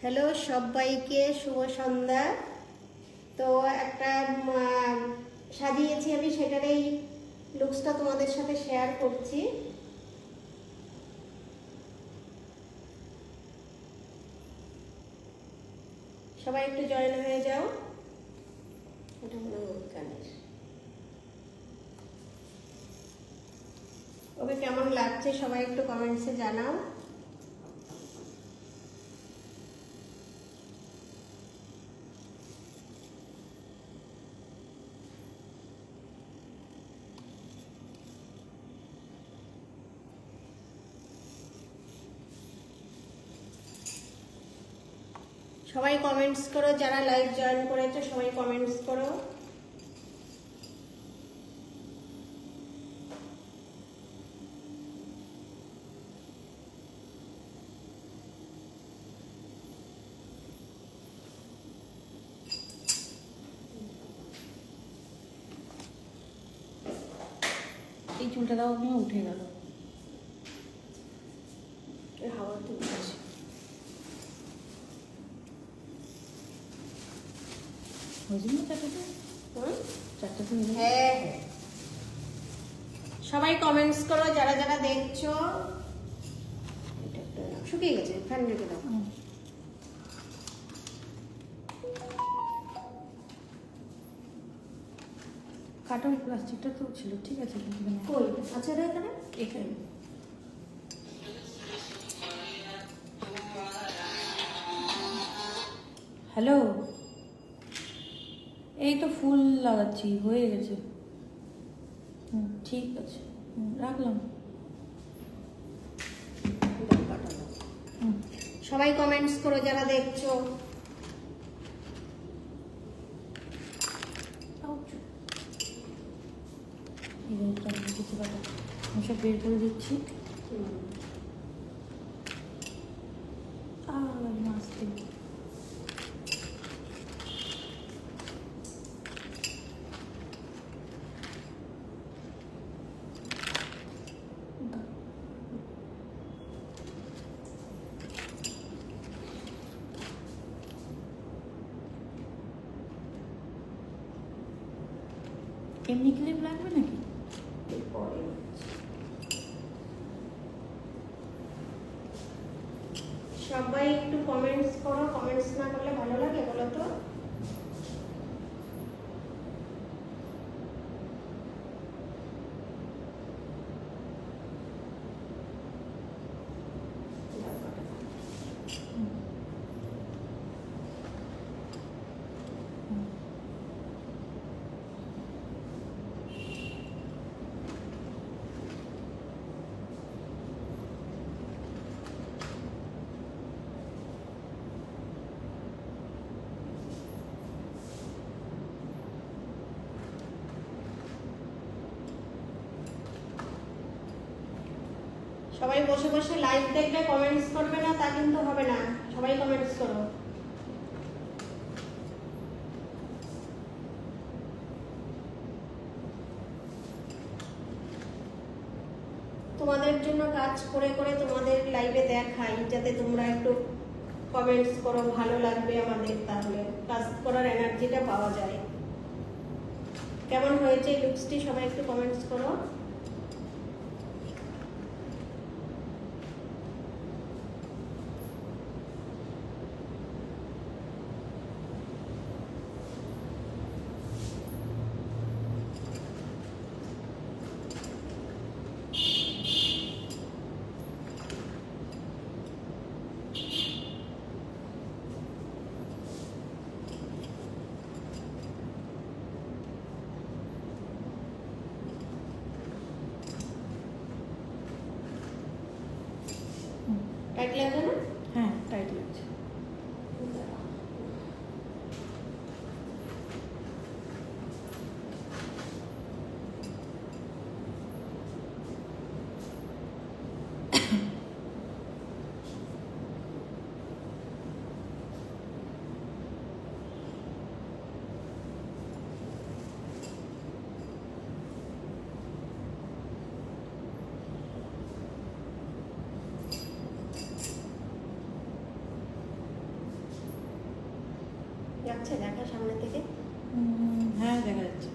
Hello সবাইকে, শুভ সন্ধ্যা। তো একটা সাজিয়েছি আমি সেটারই লুকসটা তোমাদের সাথে শেয়ার করছি। সবাই একটু জয়েন হয়ে যাও। ওকে, কেমন লাগছে সবাই একটু কমেন্টসে জানাও। সবাই কমেন্টস করো যারা লাইভ জয়েন করেছ সবাই কমেন্টস করো। এই চুলটা দাও উঠে গেল। এই হাওয়াতে উঠেছে হয়েছে না চারটাতে হুম? চারটাতে হয়ে? হ্যাঁ হ্যাঁ। সবাই কমেন্টস করো যারা যারা দেখছ। শুকিয়ে গেছে ফ্যান রেখে দাও। কাটা ওই প্লাস্টিকটা তো ছিল ঠিক আছে কই? আচ্ছা রে এখানে? এখানে। হ্যালো? এই তো ফুল লাগাচ্ছি হয়ে গেছে। হুম ঠিক আছে। রাখলাম। সবাই কমেন্টস করো যারা দেখছ। কিছু আমি সব বের করে দিচ্ছি আর মাছতে এমনি ক্লিপ লাগবে নাকি? সবাই একটু কমেন্টস করো কমেন্টস না করলে ভালো লাগে বলো তো সবাই বসে বসে লাইভ দেখবে কমেন্টস করবে না, তা কিন্তু হবে না। সবাই কমেন্টস করো। তোমাদের জন্য কাজ করে করে তোমাদের লাইভে দেখাই, যাতে তোমরা একটু কমেন্টস করো, ভালো লাগবে আমাদের তাহলে। কাজ করার এনার্জিটা পাওয়া যায়। কেমন হয়েছে লুকসটি সবাই একটু কমেন্টস করো। টাইট লাগবে না? হ্যাঁ টাইট লাগছে যাচ্ছে দেখা সামনে থেকে? হ্যাঁ দেখা যাচ্ছে।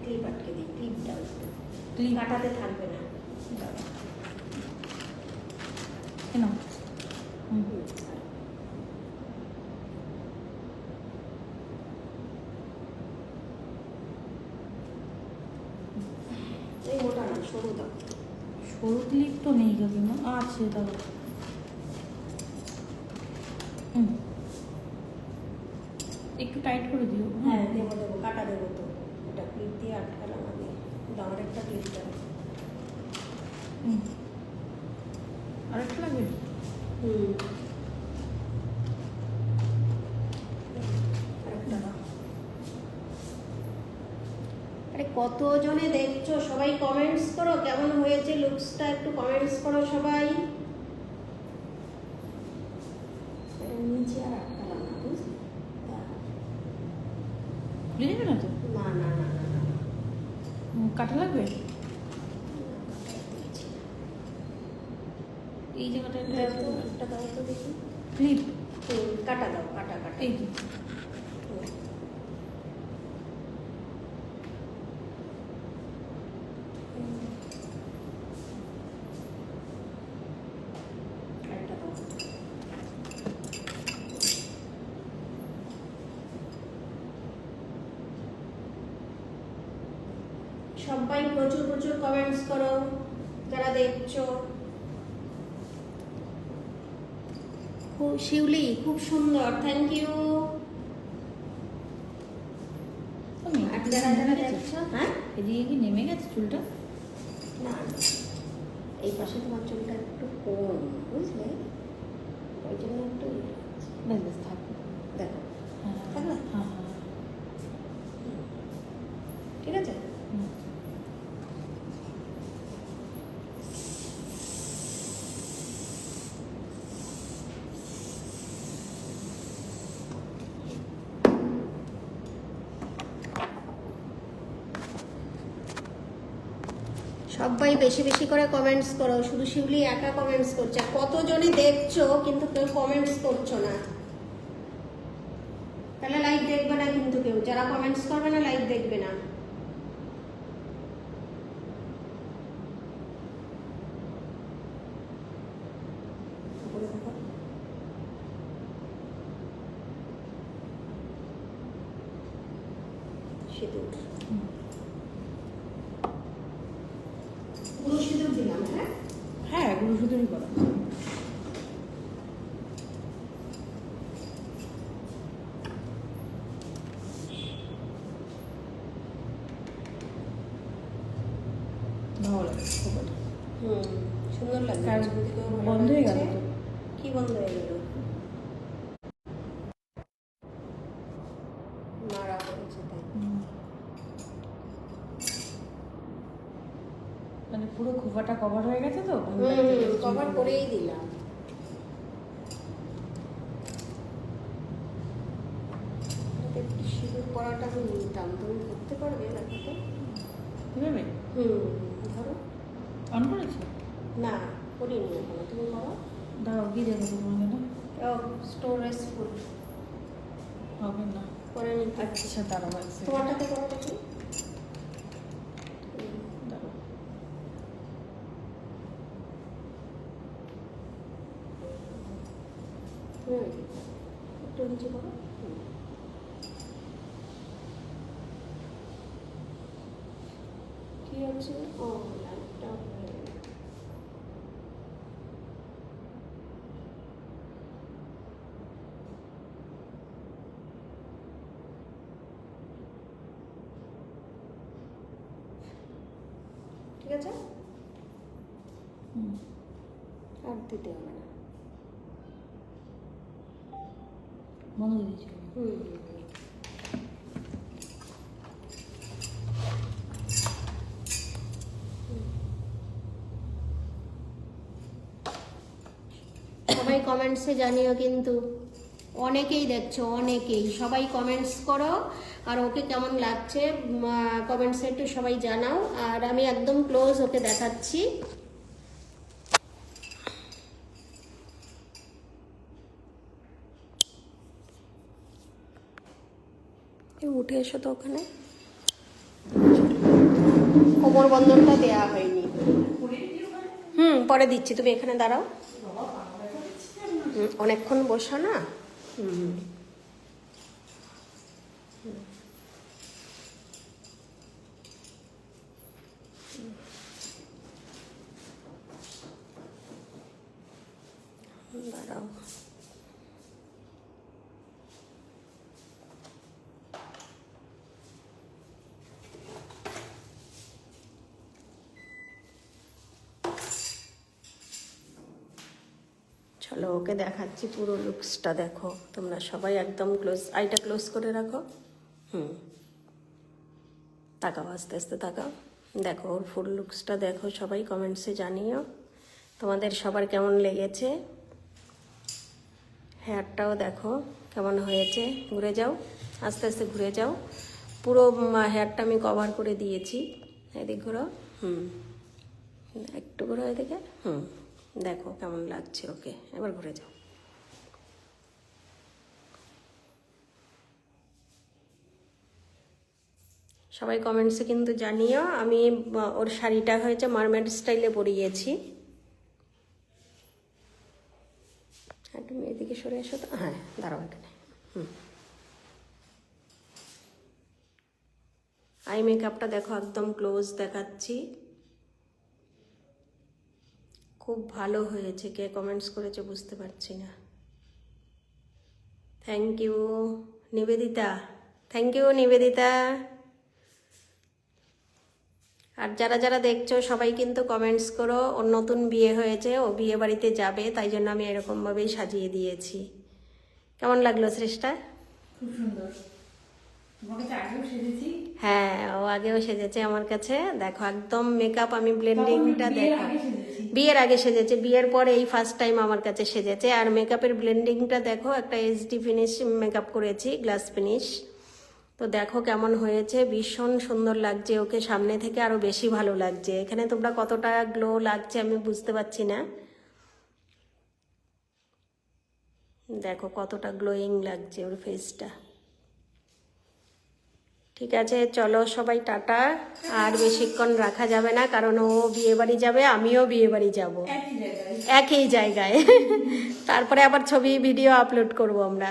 ক্লিপ আটকে দিই ক্লিপটা ক্লিপ কাটাতে থাকবে না। কেন? এই মোটা সরু দাও। সরু ক্লিপ তো নেই কাকিমা আছে দাদা হুম একটু টাইট করে দিও হ্যাঁ দেবো দেবো কাটা দেবো তো এটা ক্লিপ দিয়ে আটকালাম আমি একটা ক্লিপ দেবো আরেকটা লাগবে হুম কতজনে দেখছ? সবাই কমেন্টস করো কেমন হয়েছে লুকসটা একটু কমেন্টস করো সবাই। নিচে আর আটকালাম না বুঝলি দাঁড়াও। খুলে যাবে না তো? কাটা লাগবে? এই জায়গাটা একটা দাও তো দেখি। ক্লিপ কাটা দাও কাটা কাটা। এই তো হুম। আরেকটা দাও। সবাই প্রচুর প্রচুর কমেন্টস করো যারা দেখছ। শিউলি খুব সুন্দর থ্যাংক ইউ হ্যাঁ? এদিকে কি নেমে গেছে চুলটা? না। এই পাশে তোমার চুলটা একটু কম বুঝলে? ওই জন্য একটু বেশ থাক দেখো হ্যাঁ থাকবে? হ্যাঁ হ্যাঁ ঠিক আছে হুম। সবাই বেশি বেশি করে কমেন্টস করো, শুধু শিউলি একা কমেন্টস করছে। আর কতজনে দেখছ কিন্তু কেউ কমেন্টস করছ না? তাহলে লাইভ দেখবে না কিন্তু কেউ। যারা কমেন্টস করবে না লাইভ দেখবে না। উপরে দেখো। সিঁদুর হুম। গুঁড়ো সিঁদুর দিলাম হ্যাঁ হ্যাঁ এগুলো করা ভালো লাগে হুম সুন্দর ভালো বন্ধ হয়ে গেল কি বন্ধ হয়ে গেল মারা হয়েছে তাই হুম। মানে পুরো খোপাটা কভার হয়ে গেছে তো? কভার করেই দিলাম। একটু সিঁদুর পরাটা আমি নিতাম। তুমি করতে পারবে কীভাবে? হুম ধরো। অন করেছ? না করিনি এখনও। তুমি করো। তোমাকে না? স্টোরেজ ফুল হবে না। করে নিতে আচ্ছা। তোমারটাতে করো দেখি দাঁড়াও হুম একটু নিচে করো হুম। কি হচ্ছে ও লাইটটা off হয়ে গেল। ঠিক আছে। আর দিতে হবে না। বন্ধ দিয়েছি। হুম। সবাই কমেন্টসে জানিও কিন্তু। অনেকেই দেখছ অনেকেই। সবাই কমেন্টস করো। আর ওকে কেমন লাগছে কমেন্টসে একটু সবাই জানাও। আর আমি একদম ক্লোজ ওকে দেখাচ্ছি। উঠে এসো তো ওখানে। কোমর বন্ধনটা দেওয়া হয়নি। হুম পরে দিচ্ছি তুমি এখানে দাঁড়াও। অনেকক্ষণ বসো না। হুম। দাঁড়াও। চলো, ওকে দেখাচ্ছি পুরো লুকসটা দেখো। তোমরা সবাই একদম ক্লোজ আইটা ক্লোজ করে রাখো। হুম। তাকাও, আস্তে আস্তে তাকাও। দেখো, ওর ফুল লুকসটা দেখো, সবাই কমেন্টসে জানিও। তোমাদের সবার কেমন লেগেছে? হেয়ারটাও দেখো কেমন হয়েছে। ঘুরে যাও, আস্তে আস্তে ঘুরে যাও। পুরো হেয়ারটা আমি কভার করে দিয়েছি। এদিক ঘুরো হুম। একটু ঘুরো এদিকে। হুম। দেখো কেমন লাগছে ওকে। এবার ঘুরে যাও। সবাই কমেন্টসে কিন্তু জানিও, আমি ওর শাড়িটা হয়েছে মারমেড স্টাইলে পরিয়েছি। হ্যাঁ তুমি এদিকে সরে এসো তো হ্যাঁ দাঁড়াও এখানে। হুম। আই মেকআপটা দেখো, একদম ক্লোজ দেখাচ্ছি। খুব ভালো হয়েছে, কে কমেন্টস করেছে বুঝতে পারছি না। Thank you Nivedita. Thank you Nivedita. আর যারা যারা দেখছ সবাই কিন্তু কমেন্টস করো ওর নতুন বিয়ে হয়েছে ও বিয়ে বাড়িতে যাবে তাই জন্য আমি এরকমভাবেই সাজিয়ে দিয়েছি। কেমন লাগল শ্রেষ্ঠা? খুব সুন্দর। হ্যাঁ ও আগেও সেজেছে আমার কাছে। দেখো একদম মেকআপ আমি ব্লেন্ডিংটা দেখো বিয়ের আগে সেজেছে। বিয়ের পরে এই ফার্স্ট টাইম আমার কাছে সেজেছে। আর মেকআপের ব্লেন্ডিংটা দেখো একটা এইচডি ফিনিশ মেকআপ করেছি গ্লাস ফিনিশ তো দেখো কেমন হয়েছে ভীষণ সুন্দর লাগছে ওকে সামনে থেকে আরও বেশি ভালো লাগছে। এখানে তোমরা কতটা গ্লো লাগছে আমি বুঝতে পারছি না। দেখো কতটা গ্লোয়িং লাগছে ওর ফেসটা ঠিক আছে চলো সবাই টাটা। আর বেশিক্ষণ রাখা যাবে না কারণ ও বিয়ে বাড়ি যাবে আমিও বিয়ে বাড়ি যাব। একই জায়গায়। তারপরে আবার ছবি ভিডিও আপলোড করব আমরা।